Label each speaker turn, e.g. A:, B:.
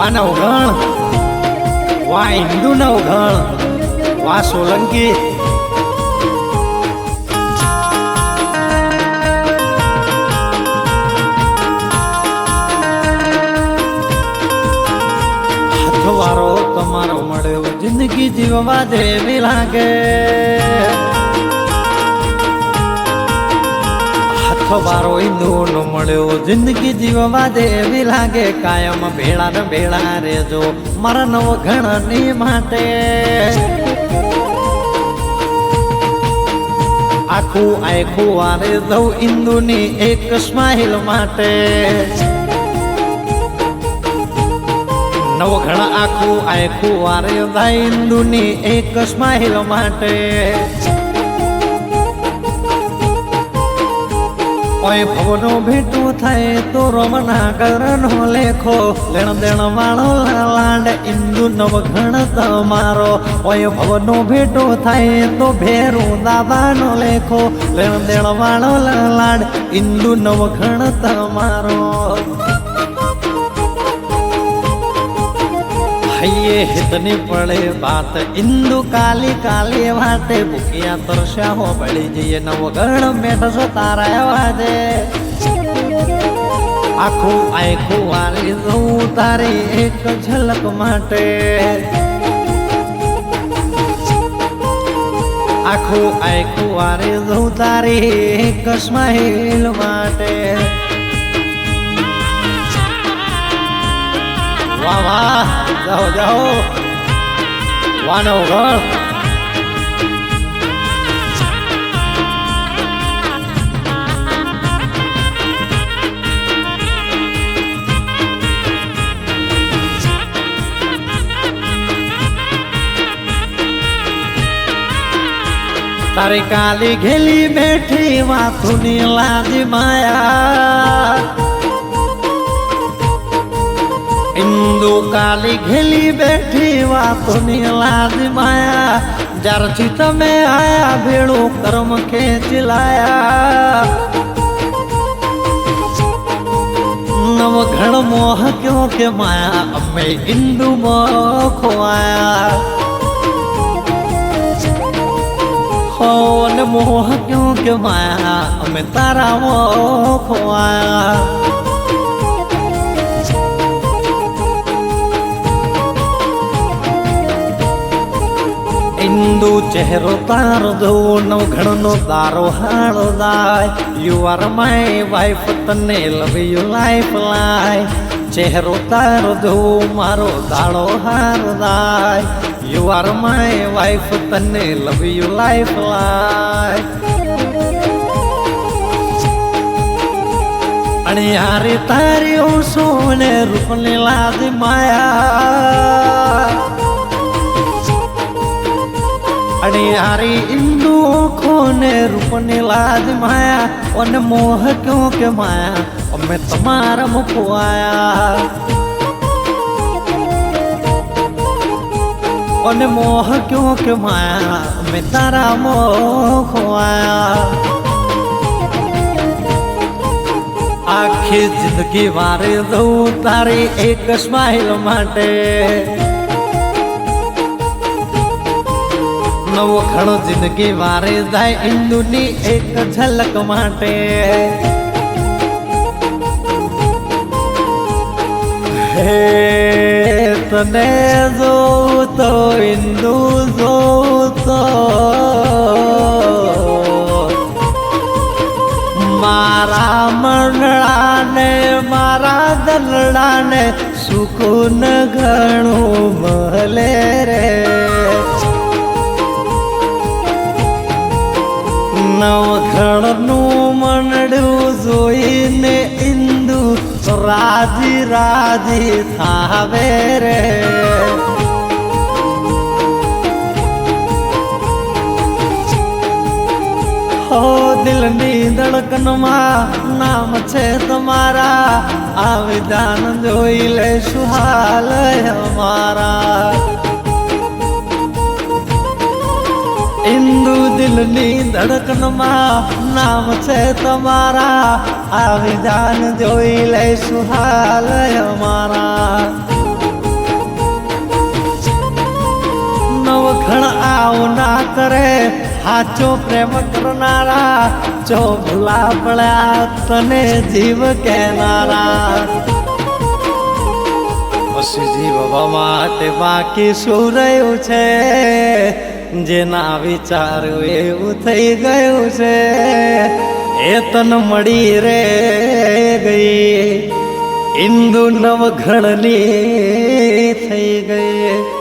A: વાના ઉઘાણ વા હિન્દુના ઉઘાણ વા સોલંકી. તમારો મળ્યો જિંદગી જીવવા દેવી લાગે. હાથવારો હિન્દુનો મળ્યો. જિંદગી જીવવા દેવી લાગે, કાયમ ભેળા ને ભેળા રેજો મારા નવ ઘણની માટે. આખું આખું વારે દઉં ઇન્દુની એક સ્માઇલ માટે. નવઘણ આખું આખું વારે દાય ઇન્દુની એક સ્માઇલ માટે. ઓય ભવનો ભેટું થાય તો રમના કરનો લેખો. લેણ દેણ વાળો લાડ ઇન્દુ નવઘણ તમારો. ઓય ભવનો ભેટો થાય તો ભેરું દાદાનો લેખો. લેણ દેણ વાળો લાડ ઇન્દુ નવઘણ તમારો. હૈયે હિતની પડે વાત. ઇન્દુ કાલી કાલી વાતે ભૂખ્યા તરસ્યા હો બળી જઈએ. નવગણ મેઠસો તારા વાજે આખું આખું વાલી દઉં તારી એક ઝલક માટે. આખું આખું વારી દઉં તારી એક સ્માઈલ માટે. વાહ વાહ. જાઓ જાઓ. વાનો ઘર. તારે કાલી ઘેલી બેઠી વાતુની લાજ માયા. કાલી ઘેલી બેઠી વાતોની લાજ માયા. જ્યારથી તમે આયા, ભેળું કર્મ ખેંચી લાયા. નવ ઘણ મોહ ક્યો કે માયા, અમે હિન્દુ ખોવાયા. હો ને મોહ ક્યો કે માયા, અમે તારા મોહ ખોવાયા. હિન્દુ ચહેરો તારો ધોવો નવઘણનો તારો હાળો દાય. યુ આર માય વાઈફ તને લવ યુ લાઈફ લાય. ચહેરો તારો ધો મારો દાળો હાર દાય. યુ આર માય વાઈફ તને લવ યુ લાઈફ લાય. અને હારે તારી ઓછો ને રૂપની લાજ માયા. હારી ઇન્દુ ખોને રૂપને લાજ માયા અને મોહ ક્યો કે માયા, અમે તમારા મુખવાયા અને મોહ ક્યો કે માયા, અમે તારા મોખવાયા ખોવાયા આખી જિંદગી વારે દઉં તારી એક સ્માઇલ માટે. નવો ખડો જિંદગી વારે જાય ઇન્દુની એક ઝલક માટે. હે તને જોઉં તો ઇન્દુ જોઉં તો મારા મંડળાને, મારા દલડાને સુકૂન ઘણું મળે રે. નવખણનું મનડું જોઈને ઇન્દુ રાજી રાજી થાવે રે. હો દિલની ધડકનમાં નામ છે તમારા, આ વિધાન જોઈ લે સુહાલ અમારા. દિલની ધડકનમાં નામ છે તમારા. આવી જાન જોઈ લઈશું હાલ અમારા. નવ નવખણ આવ ના કરે, હાચો પ્રેમ કરનારા. જો ભૂલા પડ્યા તને જીવ કહેનારા. જીવવા માટે બાકી શું રહ્યું છે? જેના વિચાર્યું એવું થઈ ગયું છે, એ તન મળી રે ગઈ. ઇન્દુ નવઘણની થઈ ગઈ.